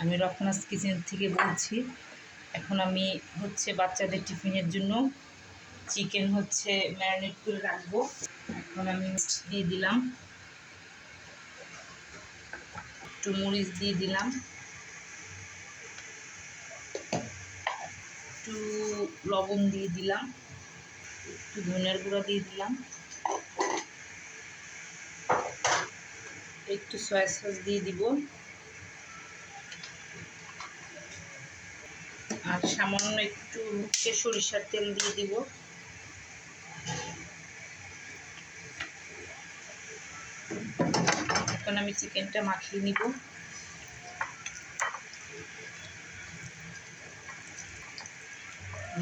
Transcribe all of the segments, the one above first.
আমি রত্নাস কিচেন থেকে বলছি। এখন আমি হচ্ছে বাচ্চাদের টিফিনের জন্য চিকেন হচ্ছে ম্যারিনেট করে রাখব। এখন আমি দিয়ে দিলাম। একটু মরিচ দিয়ে দিলাম। একটু লবণ দিয়ে দিলাম। একটু ধনের গুঁড়া দিয়ে দিলাম। একটু সয়া সস দিয়ে দিব। আর সামান্য একটু মুখে সরিষার তেল দিয়ে দিব। এখন আমি চিকেনটা মাখিয়ে নিব।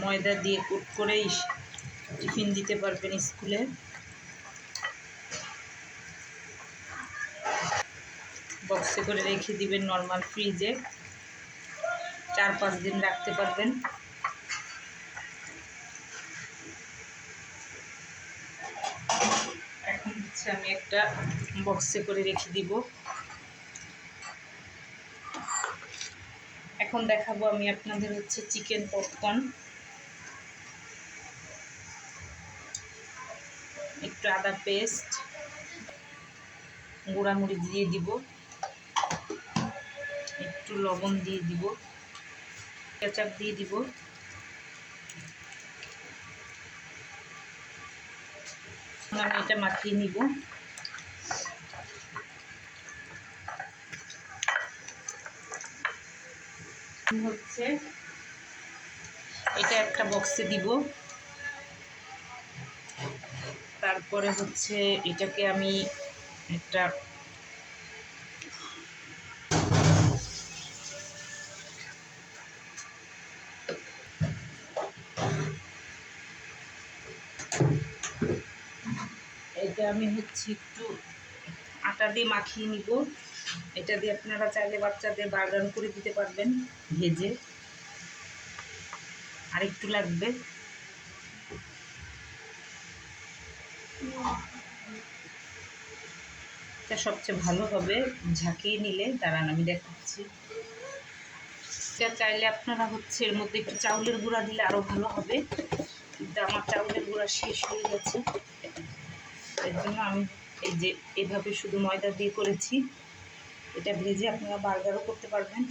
ময়দা দিয়ে কুট করেই টিফিন দিতে পারবেন স্কুলে। বক্সে করে রেখে দিবেন নর্মাল ফ্রিজে। চার পাঁচ দিন রাখতে পারবেন। এখন হচ্ছে আমি একটা বক্সে করে রেখে দিব। এখন দেখাবো আমি আপনাদের হচ্ছে চিকেন পপকর্ন একটু আদা পেস্ট গুঁড়ামরিচ দিয়ে দিব। একটু লবণ দিয়ে দিব। কেচাপ দিয়ে দিব। আমি এটা মাখিয়ে নিব। হচ্ছে এটা একটা বক্সে দিব। তারপরে হচ্ছে এটাকে আমি একটা এটা আমি হচ্ছে একটু আটা দিয়ে মাখিয়ে নিব। এটা দিয়ে আপনারা চাইলে বাচ্চাদের বার্গার করে দিতে পারবেন ভেজে। আর একটু লাগবে। এটা সবচেয়ে ভালো হবে ঝাঁকিয়ে নিলে। দাঁড়ান, আমি দেখাচ্ছি। এটা চাইলে আপনারা হচ্ছে এর মধ্যে একটু চাউলের গুঁড়া দিলে আরও ভালো হবে। কিন্তু আমার চাউলের গুঁড়া শেষ হয়ে গেছে। এর জন্য আমি এই যে এভাবে শুধু ময়দা দিয়ে করেছি, এটা ভেজে আপনারা বার্গারও করতে পারবেন।